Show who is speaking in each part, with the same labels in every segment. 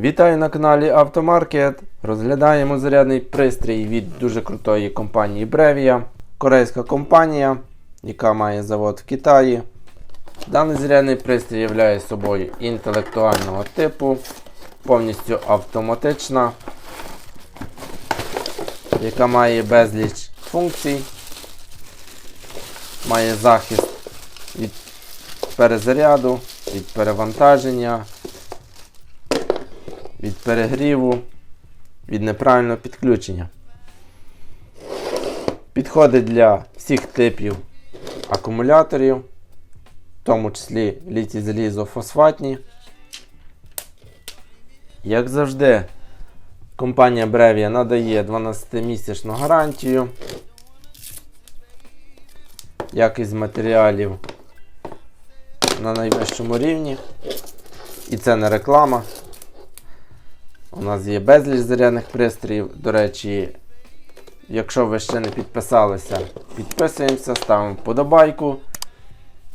Speaker 1: Вітаю на каналі Автомаркет. Розглядаємо зарядний пристрій від дуже крутої компанії Brevia. Корейська компанія, яка має завод в Китаї. Даний зарядний пристрій являє собою інтелектуального типу, повністю автоматична, яка має безліч функцій, має захист від перезаряду, від перевантаження, від перегріву, від неправильного підключення. Підходить для всіх типів акумуляторів, в тому числі літій залізофосфатні. Як завжди, компанія Brevia надає 12-місячну гарантію. Якість матеріалів на найвищому рівні. І це не реклама. У нас є безліч зарядних пристроїв. До речі, якщо ви ще не підписалися, підписуємося, ставимо вподобайку.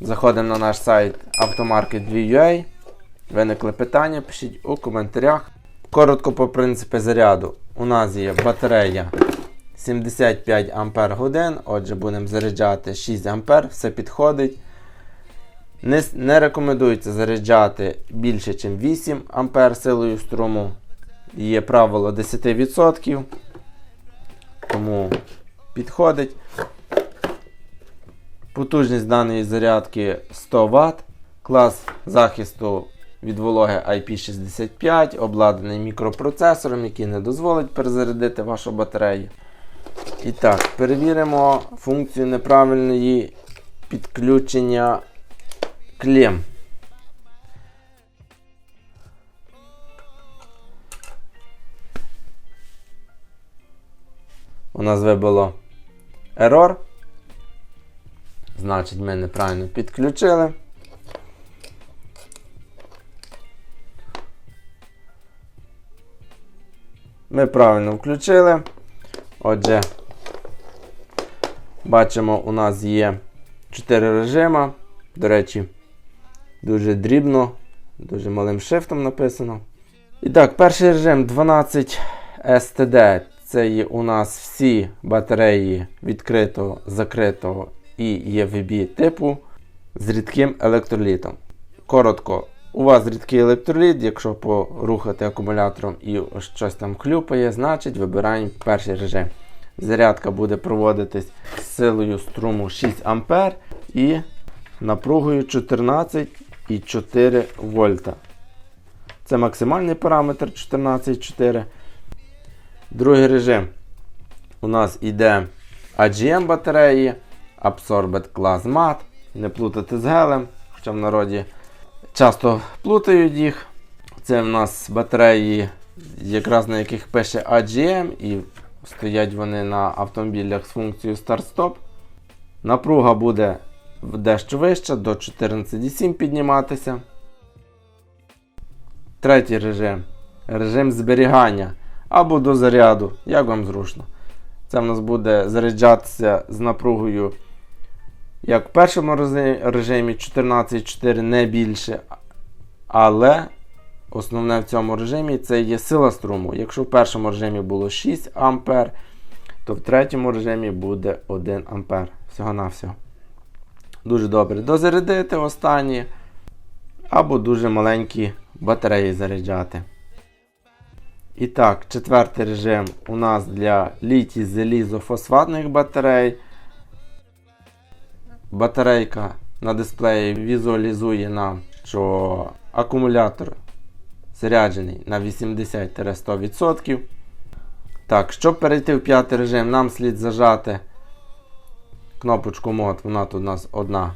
Speaker 1: Заходимо на наш сайт automarket2.ua. Виникли питання, пишіть у коментарях. Коротко по принципі заряду. У нас є батарея 75 Ампер годин. Отже, будемо заряджати 6 Ампер, все підходить. Не, не рекомендується заряджати більше, ніж 8 Ампер силою струму. Є правило 10%. Тому підходить. Потужність даної зарядки 100 Вт. Клас захисту від вологи IP65, обладнаний мікропроцесором, який не дозволить перезарядити вашу батарею. І так, перевіримо функцію неправильної підключення клем. У нас вибило error. Значить, ми неправильно підключили. Ми правильно включили. Отже, бачимо, у нас є 4 режима. До речі, дуже дрібно, дуже малим шрифтом написано. І так, перший режим 12 STD. Це є у нас всі батареї відкритого, закритого і EVB типу з рідким електролітом. Коротко, у вас рідкий електроліт, якщо порухати акумулятором і щось там хлюпає, значить вибираємо перший режим. Зарядка буде проводитись з силою струму 6 А і напругою 14,4 вольта. Це максимальний параметр 14,4. Другий режим. У нас йде AGM батареї, Absorbed Class Mat. Не плутати з гелем, хоча в народі часто плутають їх. Це в нас батареї, якраз на яких пише AGM, і стоять вони на автомобілях з функцією Start-Stop. Напруга буде дещо вища, до 14,7 підніматися. Третій режим. Режим зберігання або до заряду, як вам зручно. Це в нас буде заряджатися з напругою, як в першому режимі 14,4 не більше. Але основне в цьому режимі це є сила струму. Якщо в першому режимі було 6 А, то в третьому режимі буде 1 А. Всього-навсього. Дуже добре дозарядити останні, або дуже маленькі батареї заряджати. І так, четвертий режим у нас для літій залізофосфатних батарей. Батарейка на дисплеї візуалізує нам, що акумулятор заряджений на 80-100%. Так, щоб перейти в п'ятий режим, нам слід зажати кнопочку мод, вона тут у нас одна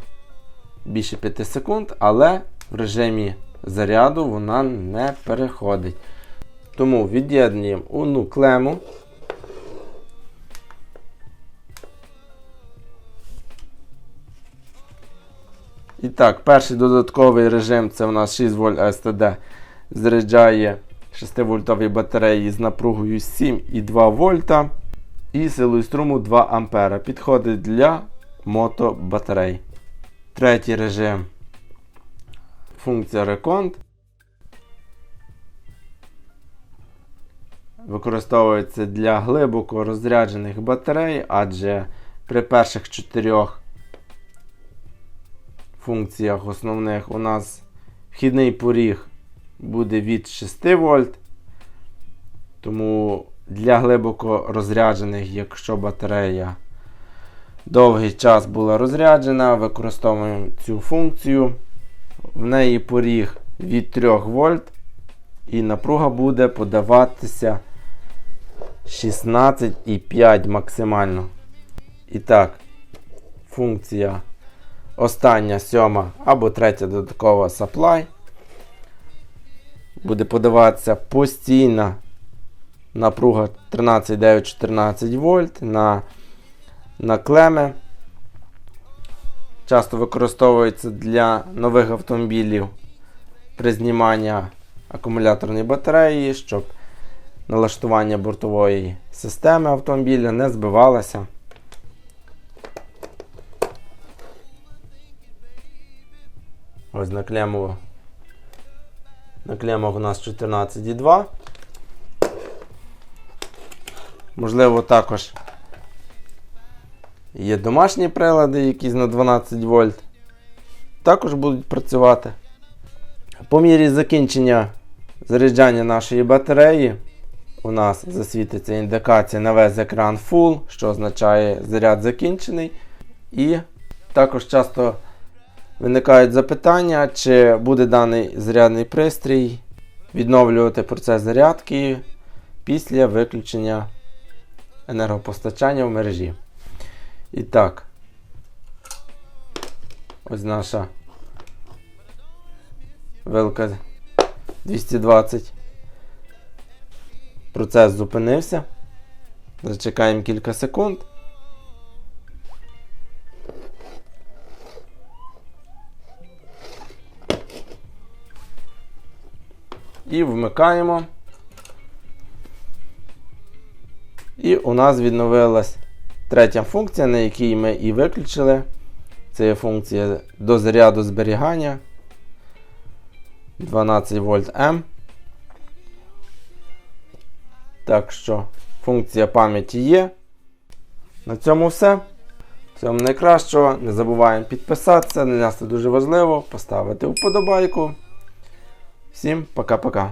Speaker 1: більше 5 секунд, але в режимі заряду вона не переходить. Тому від'єднуємо одну клему. І так, перший додатковий режим це у нас 6 вольт STD. Заряджає 6-вольтові батареї з напругою 7,2 вольта і силою струму 2 А. Підходить для мотобатарей. Третій режим. Функція Recont. Використовується для глибоко розряджених батарей, адже при перших чотирьох функціях основних у нас вхідний поріг буде від 6 вольт. Тому для глибоко розряджених, якщо батарея довгий час була розряджена, використовуємо цю функцію. В неї поріг від 3 вольт і напруга буде подаватися 16,5 максимально. І так, функція остання сьома або третя додаткова supply. Буде подаватися постійна напруга 13,9-14 вольт на, на клеми. Часто використовується для нових автомобілів при зніманні акумуляторної батареї, щоб налаштування бортової системи автомобіля не збивалося. Ось на клему. На клемах у нас 14,2. Можливо, також є домашні прилади, якісь на 12 вольт. Також будуть працювати. По мірі закінчення заряджання нашої батареї у нас засвітиться індикація на весь екран Full, що означає заряд закінчений. І також часто виникають запитання, чи буде даний зарядний пристрій відновлювати процес зарядки після виключення енергопостачання в мережі. І так, ось наша вилка 220. Процес зупинився. Зачекаємо кілька секунд. І вмикаємо. І у нас відновилась третя функція, на якій ми і виключили. Це є функція до заряду зберігання 12 вольт М. Так що функція пам'яті є. На цьому все. Всього найкращого. Не забуваємо підписатися. Для нас це дуже важливо. Поставити вподобайку. Всім пока-пока.